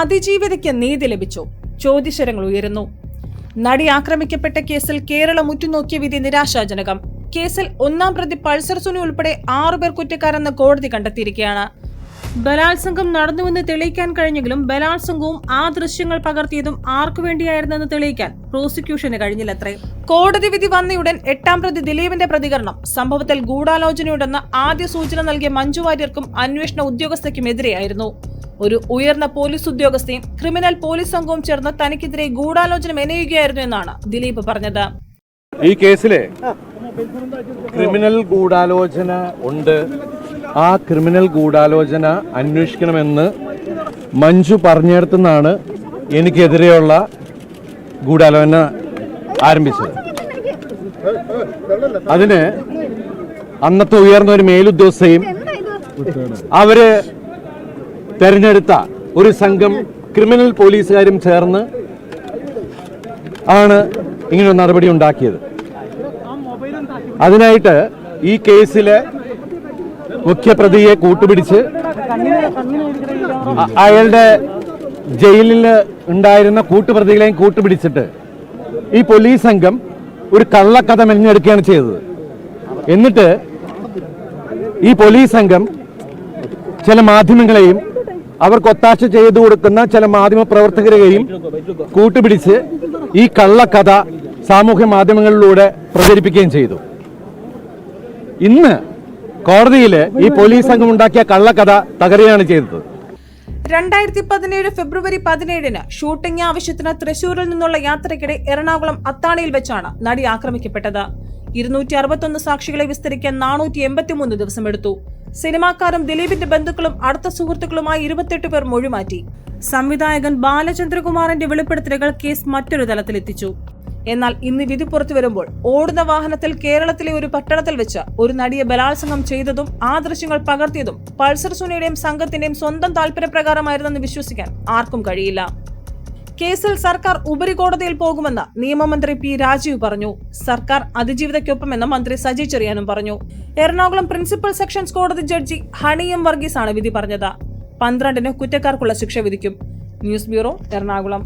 അതിജീവിതയ്ക്ക് നീതി ലഭിച്ചു. ചോദ്യശരങ്ങൾ ഉയരുന്നു. നടി ആക്രമിക്കപ്പെട്ട കേസിൽ കേരളം ഉറ്റുനോക്കിയ വിധി നിരാശാജനകം. കേസിൽ ഒന്നാം പ്രതി പൾസർ സുനി ഉൾപ്പെടെ ആറുപേർ കുറ്റക്കാരെന്ന് കോടതി കണ്ടെത്തിയിരിക്കുകയാണ്. ബലാത്സംഗം നടന്നുവെന്ന് തെളിയിക്കാൻ കഴിഞ്ഞെങ്കിലും ബലാത്സംഗവും ആ ദൃശ്യങ്ങൾ പകർത്തിയതും ആർക്കു വേണ്ടിയായിരുന്നെന്ന് തെളിയിക്കാൻ പ്രോസിക്യൂഷന് കഴിഞ്ഞില്ലത്രേ. കോടതി വിധി വന്നയുടൻ എട്ടാം പ്രതി ദിലീപിന്റെ പ്രതികരണം. സംഭവത്തിൽ ഗൂഢാലോചനയുണ്ടെന്ന് ആദ്യ സൂചന നൽകിയ മഞ്ജു വാര്യർക്കും അന്വേഷണ ഉദ്യോഗസ്ഥയ്ക്കുമെതിരെയായിരുന്നു ഒരു ഉയർന്ന പോലീസ് ഉദ്യോഗസ്ഥയും ക്രിമിനൽ പോലീസ് സംഘവും ചേർന്ന് തനിക്കെതിരെ ഗൂഢാലോചന മെനയുകയായിരുന്നു എന്നാണ് ദിലീപ് പറഞ്ഞത്. ഈ കേസിലെ ക്രിമിനൽ ഗൂഢാലോചന ഉണ്ട്. ആ ക്രിമിനൽ ഗൂഢാലോചന അന്വേഷിക്കണമെന്ന് മഞ്ജു പറഞ്ഞിടത്തുനിന്നാണ് എനിക്കെതിരെയുള്ള ഗൂഢാലോചന ആരംഭിച്ചത്. അതിന് അന്നത്തെ ഉയർന്ന ഒരു മേലുദ്യോഗസ്ഥയും അവർ തെരഞ്ഞെടുത്ത ഒരു സംഘം ക്രിമിനൽ പോലീസുകാരും ചേർന്ന് ആണ് ഇങ്ങനൊരു നടപടി ഉണ്ടാക്കിയത്. അതിനായിട്ട് ഈ കേസിലെ മുഖ്യപ്രതിയെ കൂട്ടുപിടിച്ച് അയാളുടെ ജയിലിൽ ഉണ്ടായിരുന്ന കൂട്ടുപ്രതികളെയും കൂട്ടുപിടിച്ചിട്ട് ഈ പോലീസ് സംഘം ഒരു കള്ളക്കഥ മെഞ്ഞെടുക്കുകയാണ് ചെയ്തത്. എന്നിട്ട് ഈ പോലീസ് സംഘം ചില മാധ്യമങ്ങളെയും അവർക്ക് ഒത്താശ ചെയ്തു കൊടുക്കുന്ന ചില മാധ്യമ പ്രവർത്തകരെയും കൂട്ടുപിടിച്ച് ഈ കള്ളക്കഥ സാമൂഹ്യ മാധ്യമങ്ങളിലൂടെ പ്രചരിപ്പിക്കുകയും ചെയ്തു. ഇന്ന് കോടതിയിൽ ഈ പോലീസ് സംഘം ഉണ്ടാക്കിയ കള്ളക്കഥ തകരുകയാണ് ചെയ്തത്. രണ്ടായിരത്തി പതിനേഴ് ഫെബ്രുവരി പതിനേഴിന് ഷൂട്ടിംഗ് ആവശ്യത്തിന് തൃശൂരിൽ നിന്നുള്ള യാത്രയ്ക്കിടെ എറണാകുളം അത്താണിയിൽ വെച്ചാണ് നടി ആക്രമിക്കപ്പെട്ടത്. ഇരുന്നൂറ്റി അറുപത്തൊന്ന് സാക്ഷികളെ വിസ്തരിക്കാൻ നാനൂറ്റി എൺപത്തിമൂന്ന് ദിവസമെടുത്തു. സിനിമാക്കാരും ദിലീപിന്റെ ബന്ധുക്കളും അടുത്ത സുഹൃത്തുക്കളുമായി ഇരുപത്തെട്ട് പേർ മൊഴിമാറ്റി. സംവിധായകൻ ബാലചന്ദ്രകുമാറിന്റെ വെളിപ്പെടുത്തലുകൾ കേസ് മറ്റൊരു തലത്തിലെത്തിച്ചു. എന്നാൽ ഇന്ന് വിധി പുറത്തു വരുമ്പോൾ ഓടുന്ന വാഹനത്തിൽ കേരളത്തിലെ ഒരു പട്ടണത്തിൽ വെച്ച് ഒരു നടിയെ ബലാത്സംഗം ചെയ്തതും ആ ദൃശ്യങ്ങൾ പകർത്തിയതും പൾസർ സുനിയുടെയും സംഘത്തിന്റെയും സ്വന്തം താല്പര്യപ്രകാരമായിരുന്നെന്ന് വിശ്വസിക്കാൻ ആർക്കും കഴിയില്ല. കേസിൽ സർക്കാർ ഉപരികോടതിയിൽ പോകുമെന്ന് നിയമമന്ത്രി പി രാജീവ് പറഞ്ഞു. സർക്കാർ അതിജീവിതയ്ക്കൊപ്പമെന്ന് മന്ത്രി സജി ചെറിയാനും പറഞ്ഞു. എറണാകുളം പ്രിൻസിപ്പൽ സെക്ഷൻസ് കോടതി ജഡ്ജി ഹണി എം വർഗീസ് ആണ് വിധി പറഞ്ഞത്. പന്ത്രണ്ടിന് കുറ്റക്കാർക്കുള്ള ശിക്ഷ വിധിക്കും. News bureau Ernakulam.